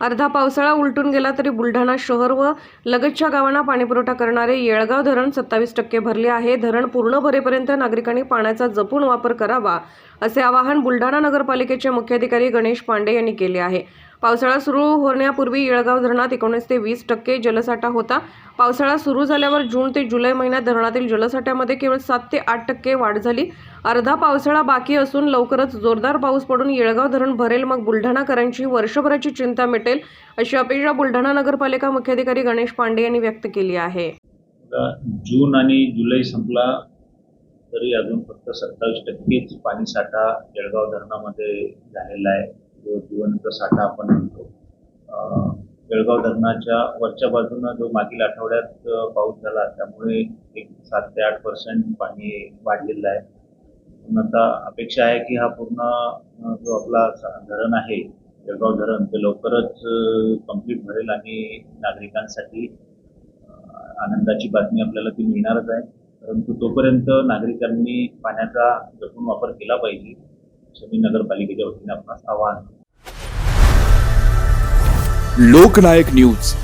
अर्धा पावसाळा उलटून गेला तरी बुलढाणा शहर व लगतच्या गावांना पाणीपुरवठा करणारे येळगाव धरण सत्तावीस टक्के भरले आहे. धरण पूर्ण भरेपर्यंत नागरिकांनी पाण्याचा जपून वापर करावा असे आवाहन बुलढाणा नगरपालिकेचे मुख्याधिकारी गणेश पांडे यांनी केले आहे. पावसाळा सुरू होण्यापूर्वी येळगाव धरणात एकोणीस ते वीस टक्के जलसाठा होता. पावसाळा सुरू झाल्यावर जून ते जुलै महिन्यात धरणातील जलसाठ्यामध्ये केवळ सात ते आठ टक्के वाढ झाली. अर्धा पावसाळा बाकी असून लवकरच जोरदार पाऊस पडून येळगाव धरण भरेल मग बुलढाणाकरांची वर्षभराची चिंता मिटेल अशी अपेक्षा बुलढाणा नगरपालिका मुख्याधिकारी गणेश पांडे यांनी व्यक्त केली आहे. जून आणि जुलै संपला तरी अजून फक्त सत्तावीस टक्केच पाणीसाठा जळगाव धरणामध्ये झालेला आहे. जो जिवंत साठा आपण म्हणतो. बेळगाव धरणाच्या वरच्या बाजूनं जो मागील आठवड्यात पाऊस झाला त्यामुळे एक सात ते आठ पर्सेंट पाणी वाढलेलं आहे. पण आता अपेक्षा आहे की हा पूर्ण जो आपला धरण आहे जळगाव धरण ते लवकरच कंप्लीट भरेल आणि नागरिकांसाठी आनंदाची बातमी आपल्याला ती मिळणारच आहे. परंतु तोपर्यंत नागरिकांनी पाण्याचा जपून वापर केला पाहिजे. असं मी नगरपालिकेच्या वतीने आपणास आवाहन लोकनायक न्यूज.